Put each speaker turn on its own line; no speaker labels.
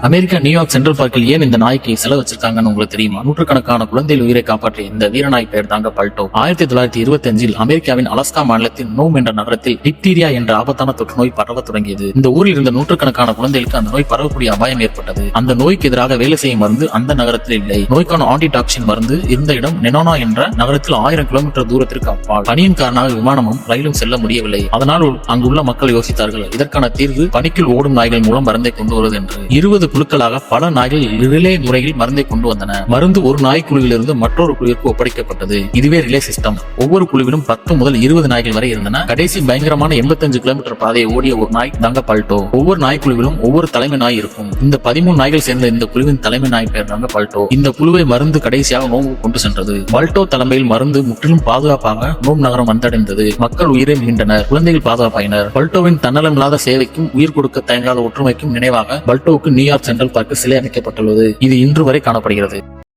America New York central பார்க்கில் ஏன் இந்த நாய்க்கு செலவு வச்சிருக்காங்கன்னு உங்களுக்கு தெரியுமா? நூற்றுக்கணக்கான குழந்தைகள் உயிரை காப்பாற்றிய இந்த வீரநாய் பெயர் தாங்க பல்டோ. ஆயிரத்தி தொள்ளாயிரத்தி இருபத்தி அஞ்சில் அமெரிக்காவின் அலாஸ்கா மாநிலத்தின் நோம் என்ற நகரத்தில் டிப்டீரியா என்ற ஆபத்தான தொற்று நோய் பரவ தொடங்கியது. இந்த ஊரில் இருந்த நூற்றுக்கணக்கான குழந்தைகளுக்கு அந்த நோய் பரவக்கூடிய அபாயம் ஏற்பட்டது. அந்த நோய்க்கு எதிராக வேலை செய்யும் மருந்து அந்த நகரத்தில் இல்லை. நோய்க்கான ஆன்டிடாக்சின் மருந்து இருந்த இடம் நெனோனா என்ற நகரத்தில் ஆயிரம் கிலோமீட்டர் தூரத்திற்கு அப்பால். பணியின் காரணமாக விமானமும் ரயிலும் செல்ல முடியவில்லை. அதனால் அங்குள்ள மக்கள் யோசித்தார்கள் இதற்கான தீர்வு பணிக்குள் ஓடும் நாய்கள் மூலம் மருந்தை கொண்டு வருவது என்று. இருபது குழுக்களாக பல நாய்கள் ரிலே முறையில் மருந்தை கொண்டு வந்தன. மருந்து ஒரு நாய் குழுவிலிருந்து மற்றொரு குழுவிற்கு ஒப்படைக்கப்பட்டது. இதுவே ரிலே சிஸ்டம். ஒவ்வொரு குழுவிலும் பத்து முதல் இருபது நாய்கள் வரை இருந்தன. கடைசி பயங்கரமான 85 கிலோமீட்டர் பாதையை ஓடிய ஒரு நாய் தங்க பல்டோ ஒவ்வொரு நாய் குழுவிலும் ஒவ்வொரு தலைமை நாய் இருக்கும். இந்த பதிமூணு நாய்கள் சேர்ந்த இந்த குழுவின் தலைமை நாய் பெயர் தங்க பல்டோ இந்த குழுவை மருந்து கடைசியாக நோம்பு கொண்டு சென்றது. பல்டோ தலைமையில் மருந்து முற்றிலும் பாதுகாப்பாக நோம் நகரம் வந்தடைந்தது. மக்கள் உயிரை மீண்டனர் குழந்தைகள் பாதுகாப்பாயினர். பல்டோவின் தன்னலமில்லாத சேவைக்கும் உயிர் கொடுக்க தயங்காத ஒற்றுமைக்கும் நினைவாக பல்டோவுக்கு நியூயார்க் சென்ட்ரல் பார்க்கு சிலை அமைக்கப்பட்டுள்ளது. இது இன்று வரை காணப்படுகிறது.